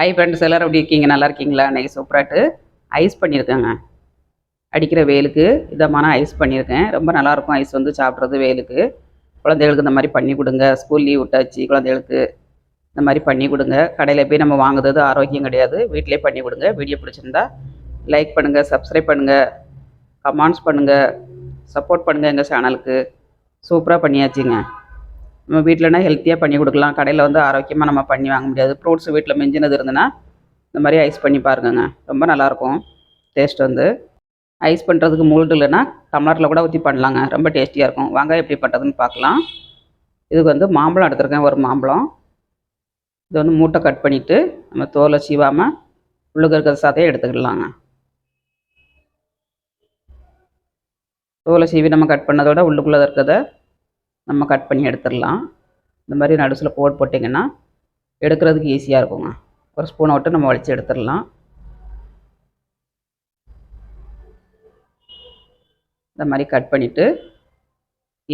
Hi friends எல்லோரும் எப்படி இருக்கீங்க? நல்லா இருக்கீங்களா? இன்றைக்கி சூப்பராட்டு ஐஸ் பண்ணியிருக்கேங்க. அடிக்கிற வெயிலுக்கு இதமான ஐஸ் பண்ணியிருக்கேன். ரொம்ப நல்லாயிருக்கும் ஐஸ் வந்து சாப்பிட்றது வெயிலுக்கு. குழந்தைகளுக்கு இந்த மாதிரி பண்ணி கொடுங்க. ஸ்கூல் லீவ் விட்டாச்சு குழந்தைகளுக்கு இந்த மாதிரி பண்ணி கொடுங்க. கடையில் போய் நம்ம வாங்குறது ஆரோக்கியம் கிடையாது. வீட்டிலே பண்ணி கொடுங்க. வீடியோ பிடிச்சிருந்தா லைக் பண்ணுங்கள் சப்ஸ்கிரைப் பண்ணுங்கள் கமெண்ட்ஸ் பண்ணுங்கள் சப்போர்ட் பண்ணுங்கள் எங்கள் சேனலுக்கு சூப்பராக பண்ணியாச்சுங்க. நம்ம வீட்டிலனா ஹெல்த்தியாக பண்ணி கொடுக்கலாம். கடையில் வந்து ஆரோக்கியமாக நம்ம பண்ணி வாங்க முடியாது. ஃப்ரூட்ஸ் வீட்டில் மிஞ்சினது இருந்ததுன்னா இந்த மாதிரி ஐஸ் பண்ணி பாருங்கங்க. ரொம்ப நல்லாயிருக்கும். டேஸ்ட் வந்து. ஐஸ் பண்ணுறதுக்கு மூல்டு இல்லைன்னா டம்ளரில் கூட ஊற்றி பண்ணலாங்க. ரொம்ப டேஸ்டியாக இருக்கும். வாங்க எப்படி பண்ணுறதுன்னு பார்க்கலாம். இதுக்கு வந்து மாம்பழம் எடுத்திருக்கேன். ஒரு மாம்பழம். இது வந்து மூட்டை கட் பண்ணிவிட்டு நம்ம தோலை சீவாமல் உள்ளுக்கு இருக்கிற சதையை எடுத்துக்கிடலாங்க. தோலை சீவி நம்ம கட் பண்ணதோட உள்ளுக்குள்ளே இருக்கிறத நம்ம கட் பண்ணி எடுத்துடலாம். இந்த மாதிரி நடுசில் போட் போட்டிங்கன்னா எடுக்கிறதுக்கு ஈஸியாக இருக்குங்க. ஒரு ஸ்பூனை விட்டு நம்ம வலித்து எடுத்துடலாம். இந்த மாதிரி கட் பண்ணிவிட்டு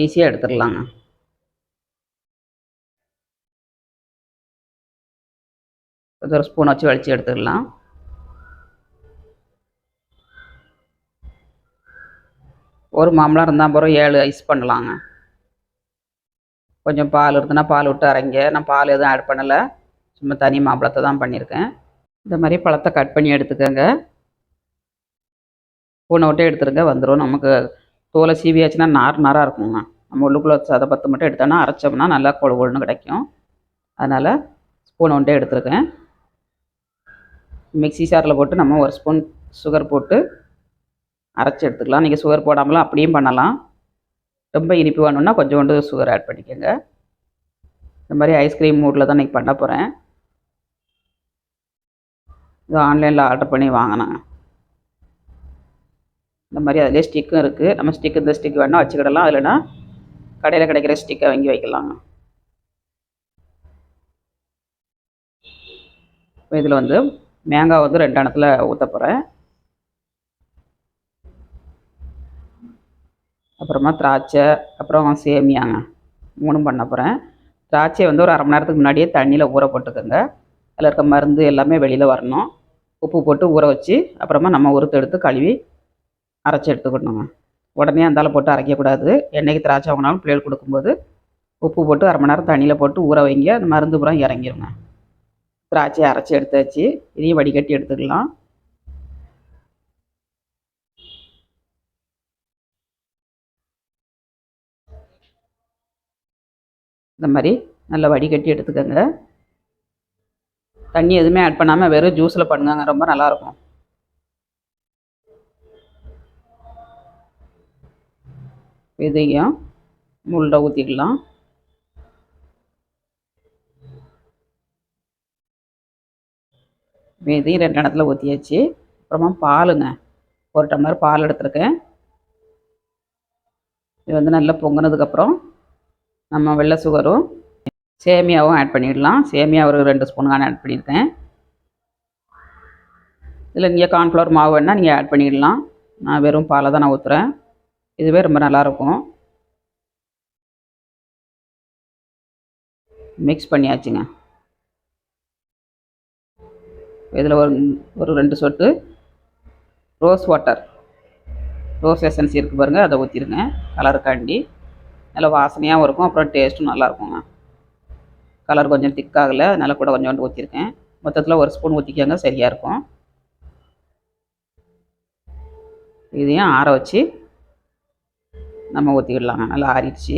ஈஸியாக எடுத்துடலாங்க. ஒரு ஸ்பூன் வச்சு வலித்து எடுத்துடலாம். ஒரு மாம்பழம் இருந்தால் பிறகு ஏழு ஐஸ் பண்ணலாங்க. கொஞ்சம் பால் இருந்ததுன்னா பால் விட்டு அரைங்க. நான் பால் எதுவும் ஆட் பண்ணலை. சும்மா தனி மாம்பழத்தை தான் பண்ணியிருக்கேன். இந்த மாதிரி பழத்தை கட் பண்ணி எடுத்துக்கோங்க. பூனை விட்டு எடுத்துருங்க. வந்துடும் நமக்கு தோலை சீவியாச்சுன்னா நார் நாராக இருக்குங்க. நம்ம உள்ளுக்குள்ளே சதை பத்து மட்டும் எடுத்தோன்னா அரைச்சோம்னா நல்லா கொழு கொழுன்னு கிடைக்கும். அதனால் ஸ்பூனை ஒன்றே எடுத்துருக்கேன். மிக்ஸி சாரில் போட்டு நம்ம ஒரு ஸ்பூன் சுகர் போட்டு அரைச்சி எடுத்துக்கலாம். நீங்கள் சுகர் போடாமலாம் அப்படியும் பண்ணலாம். ரொம்ப இனிப்பு வேணும்னா கொஞ்சோண்டு சுகர் ஆட் பண்ணிக்கோங்க. இந்த மாதிரி ஐஸ்கிரீம் மூடில் தான் இன்றைக்கி பண்ண போகிறேன் இது ஆன்லைனில் ஆர்டர் பண்ணி வாங்கினேன். இந்த மாதிரி அதிலே ஸ்டிக்கும் இருக்குது நம்ம ஸ்டிக் இந்த ஸ்டிக் வேணால் வச்சுக்கிடலாம். இல்லைனா கடையில் கிடைக்கிற ஸ்டிக்கை வாங்கி வைக்கலாங்க இதில் வந்து மேங்காய் வந்து ரெண்டு இடத்துல ஊற்ற போகிறேன் அப்புறமா திராட்சை அப்புறம் சேமியாங்க. மூணும் பண்ண போகிறேன் திராட்சையை வந்து ஒரு அரை மணி நேரத்துக்கு முன்னாடியே தண்ணியில் ஊற போட்டுக்கோங்க. அதில் இருக்க மருந்து எல்லாமே வெளியில் வரணும். உப்பு போட்டு ஊற வச்சு அப்புறமா நம்ம உருத்து எடுத்து கழுவி அரைச்சி எடுத்துக்கணுங்க. உடனே அந்தால போட்டு அரைக்கக்கூடாது என்றைக்கு திராட்சை வாங்கினாலும் பிள்ளைகள் கொடுக்கும்போது உப்பு போட்டு அரை மணி நேரம் தண்ணியில் போட்டு ஊற வைங்க. அந்த மருந்து புறம் இறங்கிருங்க. திராட்சையை அரைச்சி எடுத்தாச்சு. இதையும் வடிகட்டி எடுத்துக்கலாம். இந்த மாதிரி நல்லா வடிகட்டி எடுத்துக்கோங்க. தண்ணி எதுவுமே ஆட் பண்ணாமல் வெறும் ஜூஸில் பண்ணுங்க ரொம்ப நல்லாயிருக்கும். இதையும் முள்ளை ஊற்றிக்கலாம் இதையும் ரெண்டு இடத்துல ஊற்றியாச்சு அப்புறமா பாலுங்க. ஒரு டம்ளர் பால் எடுத்துருக்கேன். இது வந்து நல்லா பொங்கினதுக்கப்புறம் நம்ம வெள்ளை சுகரும் சேமியாவும் ஆட் பண்ணிடலாம். சேமியா ஒரு ரெண்டு ஸ்பூனுக்கான ஆட் பண்ணியிருக்கேன். இதில் நீங்கள் கார்ன்ஃப்ளவர் மாவு வேணால் நீங்கள் ஆட் பண்ணிடலாம். நான் வெறும் பாலை தான் நான் ஊற்றுறேன் இதுவே ரொம்ப நல்லாயிருக்கும் மிக்ஸ் பண்ணியாச்சுங்க. இதில் ஒரு ஒரு ரெண்டு சொட்டு ரோஸ் வாட்டர் ரோஸ் எசன்ஸ் இருக்குது பாருங்கள் அதை ஊற்றிடுங்க கலருக்காண்டி நல்லா வாசனையாகவும் இருக்கும். அப்புறம் டேஸ்ட்டும் நல்லாயிருக்குங்க கலர் கொஞ்சம் திக்காகலை அதனால் கூட கொஞ்சோண்டு ஊற்றிருக்கேன் மொத்தத்தில் ஒரு ஸ்பூன் ஊற்றிக்கோங்க சரியாக இருக்கும். இதையும் ஆற வச்சு நம்ம ஊற்றிக்கிடலாங்க நல்லா ஆறிடுச்சு.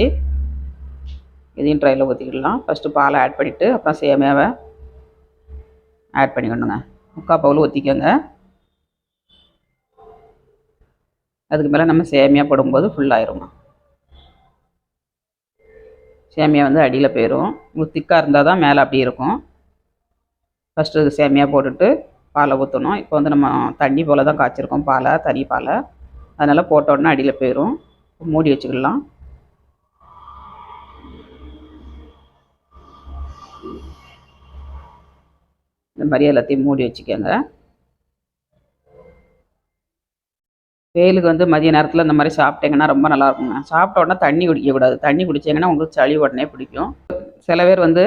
இதையும் ட்ரையில் ஊற்றிக்கிடலாம் ஃபஸ்ட்டு பாலை ஆட் பண்ணிவிட்டு அப்புறம் சேமியாவை ஆட் பண்ணிக்கணுங்க. முக்கால் பவுல் ஊற்றிக்கோங்க அதுக்கு மேலே நம்ம சேமியா போடும்போது ஃபுல்லாகிருங்க சேமியா வந்து அடியில் போயிடும் உங்களுக்கு திக்காக இருந்தால் தான் மேலே அப்படி இருக்கும். ஃபஸ்ட்டு சேமியா போட்டுட்டு பாலை ஊற்றணும் இப்போ வந்து நம்ம தண்ணி போல் தான் காய்ச்சிருக்கோம் பாலை தனி பாலை. அதனால் போட்ட உடனே அடியில் போயிடும் மூடி வச்சுக்கலாம். இந்த மாதிரி எல்லாத்தையும் மூடி வச்சுக்கோங்க. வெயிலுக்கு வந்து மதிய நேரத்தில் இந்த மாதிரி சாப்பிட்டீங்கன்னா ரொம்ப நல்லாயிருக்குங்க சாப்பிட்ட உடனே தண்ணி குடிக்கக்கூடாது தண்ணி குடிச்சிங்கன்னா உங்களுக்கு சளி உடனே பிடிக்கும். சில பேர் வந்து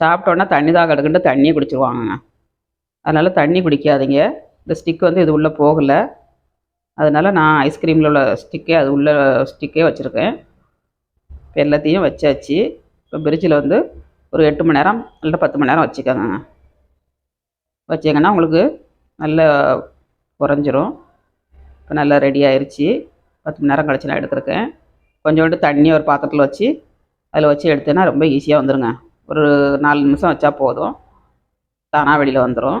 சாப்பிட்ட உடனே தண்ணி தான் கிடக்குன்ட்டு தண்ணியை குடிச்சிருவாங்கங்க. அதனால் தண்ணி குடிக்காதீங்க. இந்த ஸ்டிக் வந்து இது உள்ளே போகலை. அதனால் நான் ஐஸ்கிரீமில் உள்ள ஸ்டிக்கே அது உள்ள ஸ்டிக்கே வச்சுருக்கேன். இப்போ எல்லாத்தையும் வச்சாச்சு. இப்போ பிரிட்ஜில் வந்து ஒரு எட்டு மணி நேரம் இல்லை பத்து மணி நேரம் வச்சுக்கோங்க. வச்சிங்கன்னா உங்களுக்கு நல்ல குறைஞ்சிரும். இப்போ நல்லா ரெடி ஆயிடுச்சு பத்து மணி நேரம் கழிச்சு நான் எடுத்திருக்கேன். கொஞ்சோண்டு தண்ணி ஒரு பாத்திரத்தில் வச்சு அதில் வச்சு எடுத்தேன்னா ரொம்ப ஈஸியாக வந்துடுங்க ஒரு நாலு நிமிஷம் வச்சா போதும். தானாக வெளியில் வந்துடும்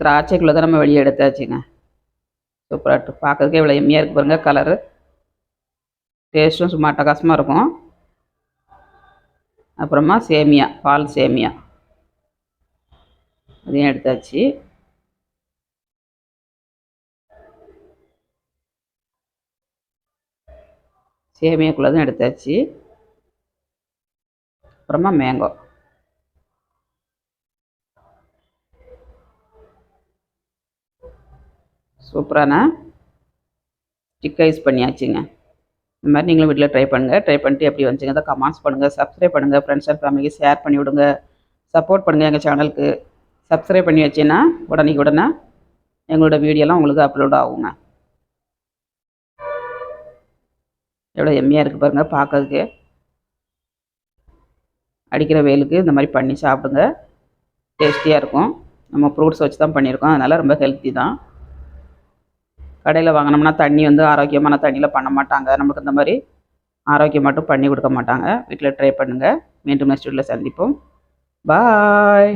திராட்சைக்குள்ளே தான் நம்ம வெளியே எடுத்தாச்சுங்க. சூப்பராக பார்க்கறதுக்கே இவ்வளோ எம்மியாக இருக்கு பாருங்கள் கலரு டேஸ்ட்டும் சும்மா அட்டகாசமாக இருக்கும். அப்புறமா சேமியா பால் சேமியா. அதையும் எடுத்தாச்சு. சேமியாக்குள்ளதும் எடுத்தாச்சு. அப்புறமா மேங்கோ சூப்பரான ஸ்டிக் ஐஸ் பண்ணியாச்சுங்க. இந்த மாதிரி நீங்களும் வீட்டில் ட்ரை பண்ணுங்கள் ட்ரை பண்ணிட்டு எப்படி வந்துச்சுங்க அதை கமெண்ட்ஸ் பண்ணுங்கள் சப்ஸ்கிரைப் பண்ணுங்கள் ஃப்ரெண்ட்ஸ் அண்ட் ஃபேமிலிக்கு ஷேர் பண்ணி விடுங்க. சப்போர்ட் பண்ணுங்கள் எங்கள் சேனலுக்கு சப்ஸ்கிரைப் பண்ணி வச்சேன்னா உடனே உடனே எங்களோட வீடியோலாம் உங்களுக்கு அப்லோட் ஆகுங்க. எவ்வளோ எம்மியாக இருக்குது பாருங்கள் பார்க்கறதுக்கு. அடிக்கிற வெயிலுக்கு இந்த மாதிரி பண்ணி சாப்பிடுங்க. டேஸ்டியாக இருக்கும். நம்ம ஃப்ரூட்ஸ் வச்சு தான் பண்ணியிருக்கோம். அதனால் ரொம்ப ஹெல்த்தி தான். கடையில் வாங்கினோம்னா தண்ணி வந்து ஆரோக்கியமான தண்ணியில் பண்ண மாட்டாங்க. நமக்கு இந்த மாதிரி ஆரோக்கியம் மட்டும் பண்ணி கொடுக்க மாட்டாங்க. வீட்டில் ட்ரை பண்ணுங்கள் மீண்டும் நெக்ஸ்ட் வீட்டில் சந்திப்போம். பாய்